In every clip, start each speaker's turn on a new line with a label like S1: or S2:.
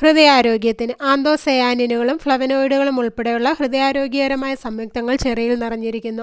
S1: ഹൃദയാരോഗ്യത്തിന് ആന്തോസയാനിനുകളും ഫ്ലവനോയിഡുകളും ഉൾപ്പെടെയുള്ള ഹൃദയാരോഗ്യകരമായ സംയുക്തങ്ങൾ ചെറിയിൽ നിറഞ്ഞിരിക്കുന്നു.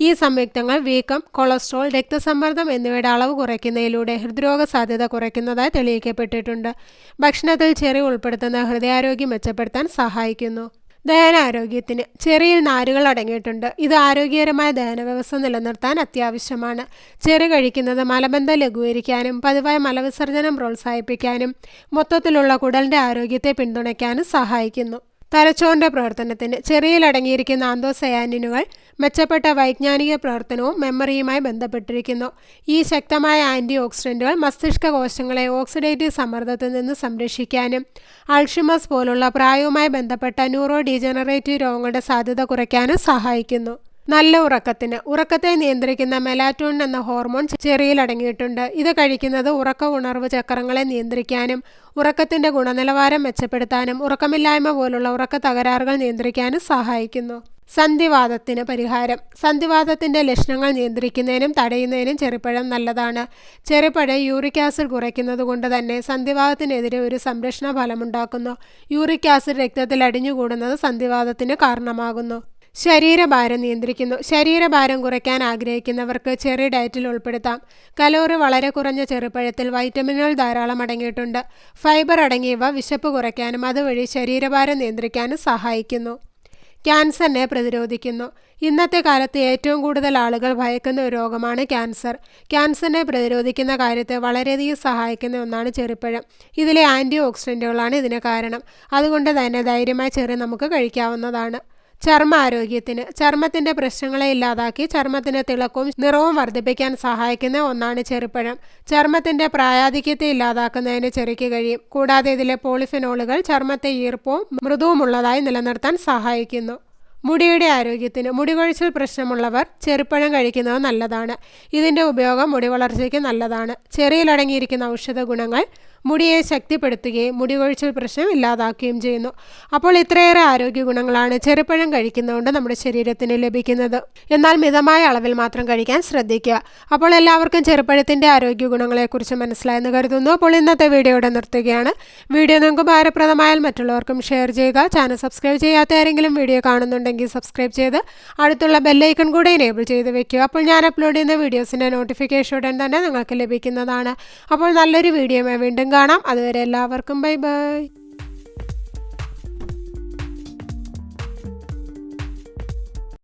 S1: ഈ സംയുക്തങ്ങൾ വീക്കം കൊളസ്ട്രോൾ രക്തസമ്മർദ്ദം എന്നിവയുടെ അളവ് കുറയ്ക്കുന്നതിലൂടെ ഹൃദ്രോഗ സാധ്യത കുറയ്ക്കുന്നതായി തെളിയിക്കപ്പെട്ടിട്ടുണ്ട്. ഭക്ഷണത്തിൽ ചെറി ഉൾപ്പെടുത്തുന്ന ഹൃദയാരോഗ്യം മെച്ചപ്പെടുത്താൻ സഹായിക്കുന്നു. ദഹനാരോഗ്യത്തിന് ചെറിയ നാരുകൾ അടങ്ങിയിട്ടുണ്ട്. ഇത് ആരോഗ്യകരമായ ദഹന വ്യവസ്ഥ നിലനിർത്താൻ അത്യാവശ്യമാണ്. ചെറു കഴിക്കുന്നത് മലബന്ധം ലഘൂകരിക്കാനും പതിവായ മലവിസർജനം പ്രോത്സാഹിപ്പിക്കാനും മൊത്തത്തിലുള്ള കുടലിന്റെ ആരോഗ്യത്തെ പിന്തുണയ്ക്കാനും സഹായിക്കുന്നു. തലച്ചോറിന്റെ പ്രവർത്തനത്തിന് ചെറിയിൽ അടങ്ങിയിരിക്കുന്ന ആന്തോസയാനിനുകൾ മെച്ചപ്പെട്ട വൈജ്ഞാനിക പ്രവർത്തനവും മെമ്മറിയുമായി ബന്ധപ്പെട്ടിരിക്കുന്നു. ഈ ശക്തമായ ആന്റി ഓക്സിഡന്റുകൾ മസ്തിഷ്ക കോശങ്ങളെ ഓക്സിഡേറ്റീവ് സമ്മർദ്ദത്തിൽ നിന്ന് സംരക്ഷിക്കാനും അൾഷിമസ് പോലുള്ള പ്രായവുമായി ബന്ധപ്പെട്ട ന്യൂറോ ഡീജനറേറ്റീവ് രോഗങ്ങളുടെ സാധ്യത കുറയ്ക്കാനും സഹായിക്കുന്നു. നല്ല ഉറക്കത്തിന് ഉറക്കത്തെ നിയന്ത്രിക്കുന്ന മെലാറ്റോൺ എന്ന ഹോർമോൺ ചെറിയിൽ അടങ്ങിയിട്ടുണ്ട്. ഇത് കഴിക്കുന്നത് ഉറക്ക ഉണർവ് ചക്രങ്ങളെ നിയന്ത്രിക്കാനും ഉറക്കത്തിന്റെ ഗുണനിലവാരം മെച്ചപ്പെടുത്താനും ഉറക്കമില്ലായ്മ പോലുള്ള ഉറക്ക തകരാറുകൾ നിയന്ത്രിക്കാനും സഹായിക്കുന്നു. സന്ധിവാദത്തിന് പരിഹാരം. സന്ധിവാദത്തിന്റെ ലക്ഷണങ്ങൾ നിയന്ത്രിക്കുന്നതിനും തടയുന്നതിനും ചെറുപ്പഴം നല്ലതാണ്. ചെറുപ്പഴം യൂറിക് ആസിഡ് കുറയ്ക്കുന്നത് കൊണ്ട് തന്നെ സന്ധിവാദത്തിനെതിരെ ഒരു സംരക്ഷണ ഫലമുണ്ടാക്കുന്നു. യൂറിക് ആസിഡ് രക്തത്തിൽ അടിഞ്ഞുകൂടുന്നത് സന്ധിവാദത്തിന് കാരണമാകുന്നു. ശരീരഭാരം നിയന്ത്രിക്കുന്നു. ശരീരഭാരം കുറയ്ക്കാൻ ആഗ്രഹിക്കുന്നവർക്ക് ചെറിയ ഡയറ്റിൽ ഉൾപ്പെടുത്താം. കലോറി വളരെ കുറഞ്ഞ ചെറുപ്പഴത്തിൽ വൈറ്റമിനുകൾ ധാരാളം അടങ്ങിയിട്ടുണ്ട്. ഫൈബർ അടങ്ങിയവ വിശപ്പ് കുറയ്ക്കാനും അതുവഴി ശരീരഭാരം നിയന്ത്രിക്കാനും സഹായിക്കുന്നു. ക്യാൻസറിനെ പ്രതിരോധിക്കുന്നു. ഇന്നത്തെ കാലത്ത് ഏറ്റവും കൂടുതൽ ആളുകൾ ഭയക്കുന്ന ഒരു രോഗമാണ് ക്യാൻസർ. ക്യാൻസറിനെ പ്രതിരോധിക്കുന്ന കാര്യത്തെ വളരെയധികം സഹായിക്കുന്ന ഒന്നാണ് ചെറുപ്പഴം. ഇതിലെ ആന്റി ഓക്സിഡന്റുകളാണ് ഇതിന് കാരണം. അതുകൊണ്ട് തന്നെ ധൈര്യമായി ചെറി നമുക്ക് കഴിക്കാവുന്നതാണ്. ചർമ്മ ആരോഗ്യത്തിന് ചർമ്മത്തിന്റെ പ്രശ്നങ്ങളെ ഇല്ലാതാക്കി ചർമ്മത്തിന് തിളക്കവും നിറവും വർദ്ധിപ്പിക്കാൻ സഹായിക്കുന്ന ഒന്നാണ് ചെറുപ്പഴം. ചർമ്മത്തിന്റെ പ്രായാധിക്യത്തെ ഇല്ലാതാക്കുന്നതിന് ചെറുക്കി കഴിയും. കൂടാതെ ഇതിലെ പോളിഫിനോളുകൾ ചർമ്മത്തെ ഈർപ്പവും മൃദുവുമുള്ളതായി നിലനിർത്താൻ സഹായിക്കുന്നു. മുടിയുടെ ആരോഗ്യത്തിന് മുടി കൊഴിച്ചിൽ പ്രശ്നമുള്ളവർ ചെറുപ്പഴം കഴിക്കുന്നത് നല്ലതാണ്. ഇതിന്റെ ഉപയോഗം മുടി വളർച്ചയ്ക്ക് നല്ലതാണ്. ചെറിയിലടങ്ങിയിരിക്കുന്ന ഔഷധ ഗുണങ്ങൾ മുടിയെ ശക്തിപ്പെടുത്തുകയും മുടി കൊഴിച്ചിൽ പ്രശ്നം ഇല്ലാതാക്കുകയും ചെയ്യുന്നു. അപ്പോൾ ഇത്രയേറെ ആരോഗ്യ ഗുണങ്ങളാണ് ചെറുപ്പഴം കഴിക്കുന്നതുകൊണ്ട് നമ്മുടെ ശരീരത്തിന് ലഭിക്കുന്നത്. എന്നാൽ മിതമായ അളവിൽ മാത്രം കഴിക്കാൻ ശ്രദ്ധിക്കുക. അപ്പോൾ എല്ലാവർക്കും ചെറുപ്പഴത്തിന്റെ ആരോഗ്യ ഗുണങ്ങളെക്കുറിച്ച് മനസ്സിലായെന്ന് കരുതുന്നു. അപ്പോൾ ഇന്നത്തെ വീഡിയോയുടെ നിർത്തുകയാണ്. വീഡിയോ നിങ്ങൾക്ക് ഭാരപ്രദമായാൽ മറ്റുള്ളവർക്കും ഷെയർ ചെയ്യുക. ചാനൽ സബ്സ്ക്രൈബ് ചെയ്യാത്ത ആരെങ്കിലും വീഡിയോ കാണുന്നുണ്ടെങ്കിൽ സബ്സ്ക്രൈബ് ചെയ്ത് അടുത്തുള്ള ബെല്ലൈക്കൺ കൂടെ എനേബിൾ ചെയ്ത് വെക്കുക. അപ്പോൾ ഞാൻ അപ്ലോഡ് ചെയ്യുന്ന വീഡിയോസിന്റെ നോട്ടിഫിക്കേഷൻ ഉടൻ തന്നെ നിങ്ങൾക്ക് ലഭിക്കുന്നതാണ്. അപ്പോൾ നല്ലൊരു വീഡിയോയുമായി വീണ്ടും കാണാം. അതുവരെ എല്ലാവർക്കും ബൈ ബൈ.